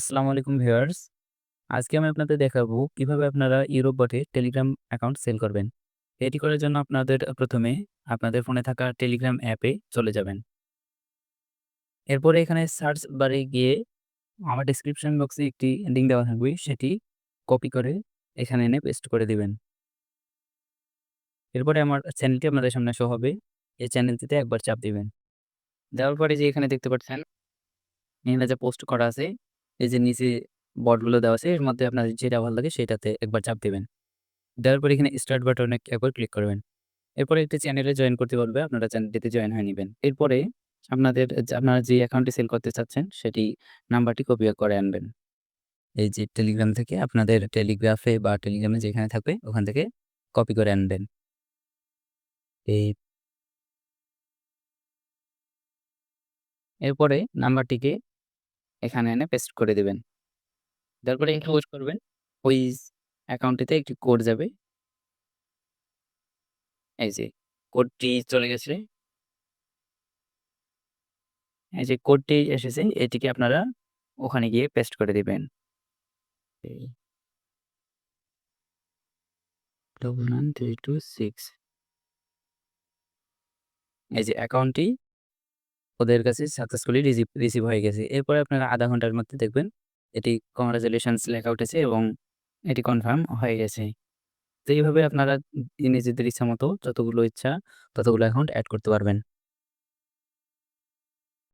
আসসালামু আলাইকুম ভিউয়ার্স। আজকে আমি আপনাদের দেখাবো কীভাবে আপনারা ইউরোপ বটে টেলিগ্রাম অ্যাকাউন্ট সেল করবেন। এটি করার জন্য আপনাদের প্রথমে আপনাদের ফোনে থাকা টেলিগ্রাম অ্যাপে চলে যাবেন। এরপরে এখানে সার্চ বারে গিয়ে আমার ডেসক্রিপশন বক্সে একটি লিঙ্ক দেওয়া থাকবে সেটি কপি করে এখানে এনে পেস্ট করে দিবেন। এরপরে আমার চ্যানেলটি আপনাদের সামনে শো হবে। এই চ্যানেলটিতে একবার চাপ দিবেন। দেওয়ার পরে যে এখানে দেখতে পাচ্ছেন যে পোস্ট করা আছে, এই যে নিচে বটগুলো দেওয়া আছে এর মধ্যে আপনার যেটা ভালো লাগে সেটাতে একবার চাপ দেবেন দেওয়ার পর এখানে স্টার্ট বাটনে একবার ক্লিক করবেন। এরপরে একটি চ্যানেলে জয়েন করতে বলবে, আপনারা চ্যানেলটিতে জয়েন হয়ে নেবেন এরপরে আপনাদের আপনারা যে অ্যাকাউন্টটি সেল করতে চাচ্ছেন সেটি নাম্বারটি কপি করে আনবেন। এই যে টেলিগ্রাম থেকে আপনাদের টেলিগ্রাফে বা টেলিগ্রামে যেখানে থাকবে ওখান থেকে কপি করে আনবেন। এই এরপরে নাম্বারটিকে এখানে এনে পেস্ট করে দেবেন দেওয়ার পরে একটু ওয়েট করবেন। ওই অ্যাকাউন্টটিতে একটি কোড যাবে। এই যে কোডটি চলে গেছে। এই যে কোডটি এসেছে এটিকে আপনারা ওখানে গিয়ে পেস্ট করে দিবেন। এই 99326 এই যে অ্যাকাউন্টটি ওদের কাছে সাকসেসফুলি রিসিভ রিসিভ হয়ে গেছে। এরপরে আপনারা আধা ঘণ্টার মধ্যে দেখবেন এটি কংগ্রাচুলেশনস লেখা উঠেছে এবং এটি কনফার্ম হয়ে গেছে। তো এইভাবে আপনারা নিজেদের ইচ্ছা মতো যতগুলো ইচ্ছা ততগুলো অ্যাকাউন্ট অ্যাড করতে পারবেন।